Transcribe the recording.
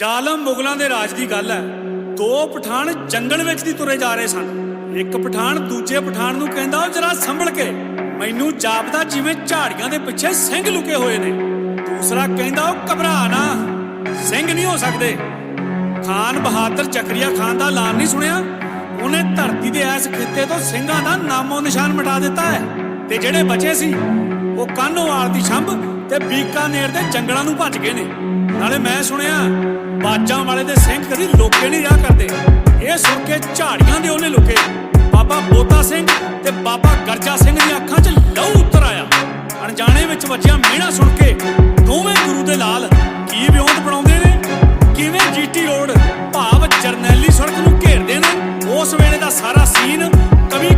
ਜ਼ਾਲਮ ਮੁਗਲਾਂ ਦੇ ਰਾਜ ਦੀ ਗੱਲ ਹੈ। ਦੋ ਪਠਾਨ ਜੰਗਲ ਵਿੱਚ ਦੀ ਤੁਰੇ ਜਾ ਰਹੇ ਸਨ। ਇੱਕ ਪਠਾਨ ਦੂਜੇ ਪਠਾਨ ਨੂੰ ਕਹਿੰਦਾ, ਉਹ ਜਰਾ ਸੰਭਲ ਕੇ, ਮੈਨੂੰ ਜਾਪਦਾ ਜਿਵੇਂ ਝਾੜੀਆਂ ਦੇ ਪਿੱਛੇ ਸਿੰਘ ਲੁਕੇ ਹੋਏ ਨੇ। ਦੂਸਰਾ ਕਹਿੰਦਾ, ਉਹ ਘਬਰਾ ਨਾ, ਸਿੰਘ ਨਹੀਂ ਹੋ ਸਕਦੇ। ਖਾਨ ਬਹਾਦਰ ਚਕਰੀਆ ਖਾਨ ਦਾ ਲਾਲ ਨਹੀਂ ਸੁਣਿਆ। ਉਹਨੇ ਧਰਤੀ ਦੇ ਐਸ ਖਿੱਤੇ ਤੋਂ ਸਿੰਘਾਂ ਦਾ ਨਾਮੋ ਨਿਸ਼ਾਨ ਮਿਟਾ ਦਿੱਤਾ ਹੈ। ਤੇ ਜਿਹੜੇ ਬਚੇ ਸੀ, ਉਹ ਕਾਨੋਵਾਲ ਦੀ ਛੰਭ ਤੇ ਬੀਕਾਨੇਰ ਦੇ ਜੰਗਲਾਂ ਨੂੰ ਭੱਜ ਗਏ ਨੇ। ਨਾਲੇ ਮੈਂ ਸੁਣਿਆ ਬਾਜਾਂ ਵਾਲੇ ਦੇ ਸਿੰਘ ਕਦੀ ਲੋਕੇ ਨਹੀਂ ਰਾਹ ਕਰਦੇ। ਇਹ ਸੁਣ ਕੇ ਝਾੜੀਆਂ ਦੇ ਉਹਨੇ ਲੁਕੇ। ਬਾਬਾ ਬੋਤਾ ਸਿੰਘ ਤੇ ਬਾਬਾ ਗਰਜਾ ਸਿੰਘ ਦੀਆਂ ਅੱਖਾਂ 'ਚ ਲਹੂ ਉਤਰ ਆਇਆ। ਅਣਜਾਣੇ ਵਿੱਚ ਵੱਜਿਆ ਮਿਹਣਾ ਸੁਣ ਕੇ ਦੋਵੇਂ ਗੁਰੂ ਦੇ ਲਾਲ ਕੀ ਵਿਉਂਤ ਬਣਾਉਂਦੇ ਨੇ? ਕਿਵੇਂ ਜੀਟੀ ਰੋਡ, ਭਾਵ ਜਰਨੈਲੀ ਸੜਕ ਨੂੰ ਘੇਰਦੇ ਨੇ? ਉਸ ਵੇਲੇ ਦਾ ਸਾਰਾ ਸੀਨ ਕਵੀ